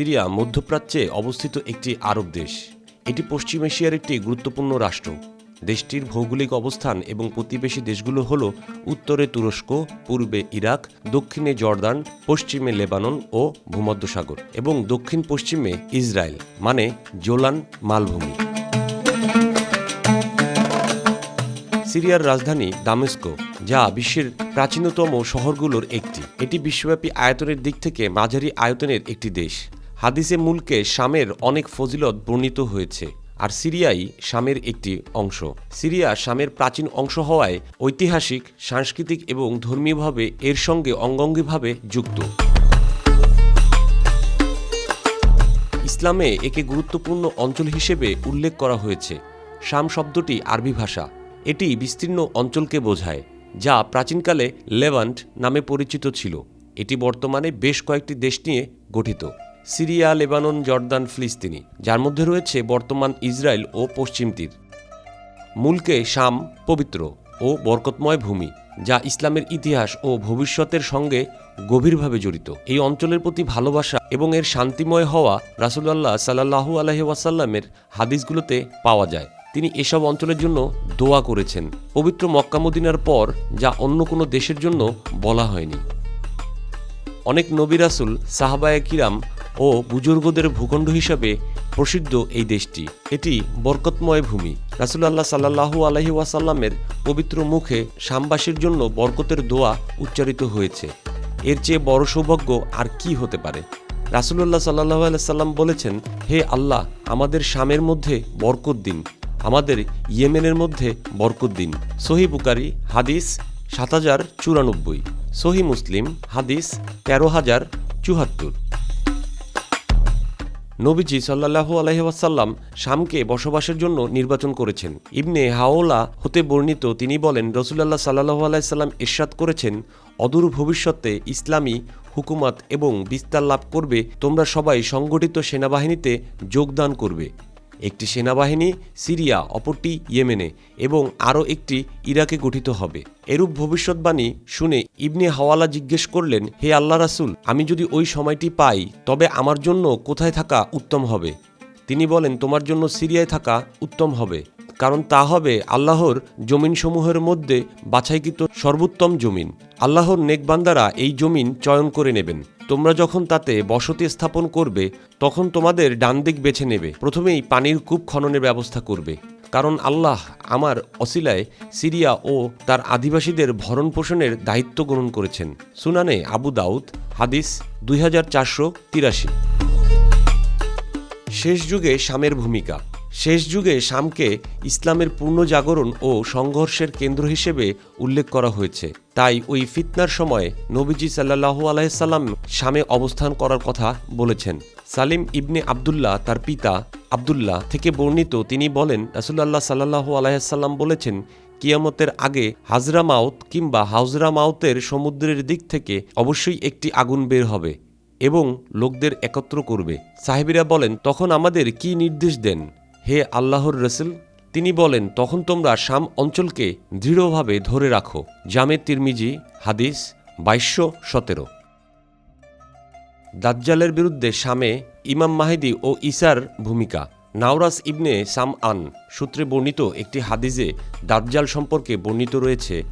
Syria মধ্যপ্রাচ্যে অবস্থিত একটি আরব দেশ। এটি পশ্চিম এশিয়ার একটি গুরুত্বপূর্ণ রাষ্ট্র। দেশটির ভৌগোলিক অবস্থান এবং প্রতিবেশী দেশগুলো হল উত্তরে তুরস্ক, পূর্বে ইরাক, দক্ষিণে জর্দান, পশ্চিমে লেবানন ও ভূমধ্যসাগর এবং দক্ষিণ পশ্চিমে ইসরায়েল মানে জোলান মালভূমি। সিরিয়ার রাজধানী দামেস্কো, যা বিশ্বের প্রাচীনতম শহরগুলোর একটি। এটি বিশ্বব্যাপী আয়তনের দিক থেকে মাঝারি আয়তনের একটি দেশ। হাদিসে মুলকে শামের অনেক ফজিলত বর্ণিত হয়েছে, আর সিরিয়াই শামের একটি অংশ। সিরিয়া শামের প্রাচীন অংশ হওয়ায় ঐতিহাসিক, সাংস্কৃতিক এবং ধর্মীয়ভাবে এর সঙ্গে অঙ্গাঙ্গিভাবে যুক্ত। ইসলামে একে গুরুত্বপূর্ণ অঞ্চল হিসেবে উল্লেখ করা হয়েছে, শাম শব্দটি আরবি ভাষা। এটি বিস্তীর্ণ অঞ্চলকে বোঝায়, যা প্রাচীনকালে লেভান্ট নামে পরিচিত ছিল। এটি বর্তমানে বেশ কয়েকটি দেশ নিয়ে গঠিত। সিরিয়া, লেবানন, জর্দান, ফিলিস্তিনি, যার মধ্যে রয়েছে বর্তমান ইসরায়েল ও পশ্চিম তীর। মূলকে শাম, পবিত্র ও বরকতময় ভূমি, যা ইসলামের ইতিহাস ও ভবিষ্যতের সঙ্গে গভীরভাবে জড়িত। এই অঞ্চলের প্রতি ভালোবাসা এবং এর শান্তিময় হওয়া রাসুলাল্লাহ সাল্লাহু আলহি ওয়াসাল্লামের হাদিসগুলোতে পাওয়া যায়। তিনি এসব অঞ্চলের জন্য দোয়া করেছেন। পবিত্র মক্কা মদিনার পর যা অন্য কোনো দেশের জন্য বলা হয়নি। অনেক নবী রাসুল, সাহাবায়ে কিরাম ও বুজুর্গদের ভূখণ্ড হিসাবে প্রসিদ্ধ এই দেশটি। এটি বরকতময় ভূমি। রাসুলাল্লাহ সাল্লাহু আলহি ওয়াসাল্লামের পবিত্র মুখে শামবাসীর জন্য বরকতের দোয়া উচ্চারিত হয়েছে। এর চেয়ে বড় সৌভাগ্য আর কি হতে পারে? রাসুল্লাহ সাল্লাহ আলাইসাল্লাম বলেছেন, হে আল্লাহ, আমাদের শামের মধ্যে বরকত দিন। আমাদের ইয়েমেনের মধ্যে বরকত দিন। সহি বুকারি হাদিস সাত হাজার চুরানব্বই। সহি মুসলিম, হাদিস তেরো হাজার চুহাত্তর নবীজি সাল্লাহু আলহিহাসাল্লাম শামকে বসবাসের জন্য নির্বাচন করেছেন। ইবনে হাওলা হতে বর্ণিত তিনি বলেন রসুল্লাহ সাল্লাহু আলাইসাল্লাম ইরশাদ করেছেন, অদূর ভবিষ্যতে ইসলামী হুকুমাত এবং বিস্তার লাভ করবে, তোমরা সবাই সংগঠিত সেনাবাহিনীতে যোগদান করবে। একটি সেনাবাহিনী সিরিয়া, অপরটি ইয়েমেনে এবং আরও একটি ইরাকে গঠিত হবে। এরূপ ভবিষ্যৎবাণী শুনে ইবনে হাওয়ালা জিজ্ঞেস করলেন, হে আল্লাহ রাসুল, আমি যদি ওই সময়টি পাই, তবে আমার জন্য কোথায় থাকা উত্তম হবে? তিনি বলেন, তোমার জন্য সিরিয়ায় থাকা উত্তম হবে। কারণ তা হবে আল্লাহর জমিনসমূহের মধ্যে বাছাইকৃত সর্বোত্তম জমিন। আল্লাহর নেকবান্দারা এই জমিন চয়ন করে নেবেন। তোমরা যখন তাতে বসতি স্থাপন করবে, তখন তোমাদের ডান দিক বেছে নেবে। প্রথমেই পানির কূপ খননের ব্যবস্থা করবে। কারণ আল্লাহ আমার অসিলায় সিরিয়া ও তার আদিবাসীদের ভরণ পোষণের দায়িত্ব গ্রহণ করেছেন। সুনানে আবু দাউদ, হাদিস দুই হাজার চারশো তিরাশি। শেষ যুগে শামের ভূমিকা। শেষ যুগে শামকে ইসলামের পূর্ণ জাগরণ ও সংঘর্ষের কেন্দ্র হিসেবে উল্লেখ করা হয়েছে। তাই ওই ফিতনার সময় নবীজি সাল্লাহু আলাইসাল্লাম শামে অবস্থান করার কথা বলেছেন। সালিম ইবনে আবদুল্লাহ তার পিতা আবদুল্লাহ থেকে বর্ণিত তিনি বলেন রাসুল্লাহ সাল্লাহু আলাইসাল্লাম বলেছেন, কিয়ামতের আগে হাজরা মাউত কিংবা হাউজরা মাউতের সমুদ্রের দিক থেকে অবশ্যই একটি আগুন বের হবে এবং লোকদের একত্র করবে। সাহেবিরা বলেন, তখন আমাদের কি নির্দেশ দেন? হে আল্লাহর রসুল, তিনি বলেন, তখন তোমরা শাম অঞ্চলকে দৃঢ়ভাবে ধরে রাখো। জামে তিরমিজি, হাদিস বাইশশো সতেরো। দাজ্জালের বিরুদ্ধে শামে ইমাম মাহিদি ও ইসার ভূমিকা। নাওরাস ইবনে সাম আন সূত্রে বর্ণিত একটি হাদিসে দাজ্জাল সম্পর্কে বর্ণিত রয়েছে।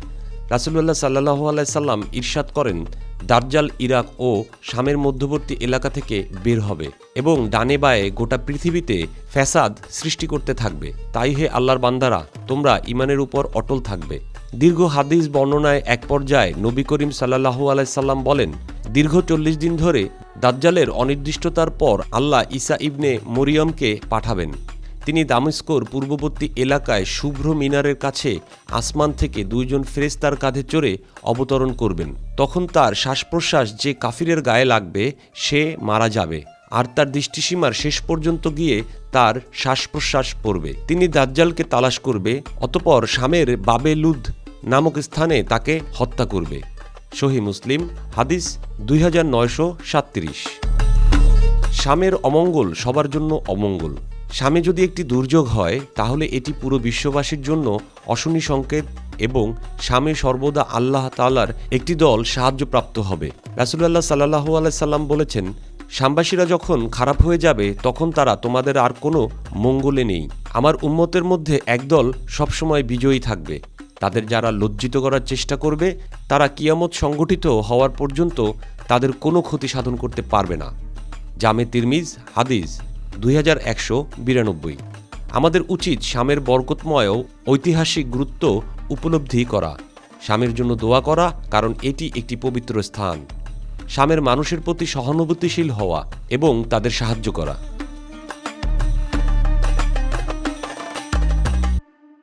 রাসুল্লাহ সাল্লাহ আলাইসাল্লাম ইরশাদ করেন দার্জাল ইরাক ও শামের মধ্যবর্তী এলাকা থেকে বের হবে এবং ডানে বায়ে গোটা পৃথিবীতে ফ্যাসাদ সৃষ্টি করতে থাকবে। তাই হে আল্লাহর বান্দারা, তোমরা ইমানের উপর অটল থাকবে। দীর্ঘ হাদিস বর্ণনায় এক পর্যায়ে নবী করিম সাল্লাহু আলাইসাল্লাম বলেন, দীর্ঘ চল্লিশ দিন ধরে দাজ্জালের অনির্দিষ্টতার পর আল্লাহ ইসা ইবনে মরিয়মকে পাঠাবেন। তিনি দামেস্কোর পূর্ববর্তী এলাকায় শুভ্র মিনারের কাছে আসমান থেকে দুইজন ফেরেস্তার কাঁধে চড়ে অবতরণ করবেন। তখন তার শ্বাস প্রশ্বাস যে কাফিরের গায়ে লাগবে, সে মারা যাবে। আর তার দৃষ্টিসীমার শেষ পর্যন্ত গিয়ে তার শ্বাস প্রশ্বাস পড়বে। তিনি দাজ্জালকে তালাশ করবে, অতপর শামের বাবে লুদ নামক স্থানে তাকে হত্যা করবে। সহি মুসলিম, হাদিস দুই শামের অমঙ্গল সবার জন্য অমঙ্গল। স্বামী যদি একটি দুর্যোগ হয়, তাহলে এটি পুরো বিশ্ববাসীর জন্য অশনি সংকেত এবং স্বামী সর্বদা আল্লাহ তালার একটি দল সাহায্যপ্রাপ্ত হবে। রাসুল্লাহ সাল্লাহু আলাইসাল্লাম বলেছেন শামবাসীরা যখন খারাপ হয়ে যাবে, তখন তারা তোমাদের আর কোনো মঙ্গলে নেই। আমার উম্মতের মধ্যে একদল সবসময় বিজয়ী থাকবে। তাদের যারা লজ্জিত করার চেষ্টা করবে, তারা কিয়ামত সংগঠিত হওয়ার পর্যন্ত তাদের কোনো ক্ষতি সাধন করতে পারবে না। জামে তিরমিজ, হাদিস। দুই হাজার একশো বিরানব্বই। আমাদের উচিত স্বামের বরকতময় ঐতিহাসিক গুরুত্ব উপলব্ধি করা। স্বামীর জন্য দোয়া করা, কারণ এটি একটি পবিত্র স্থান। স্বামের মানুষের প্রতি সহানুভূতিশীল হওয়া এবং তাদের সাহায্য করা।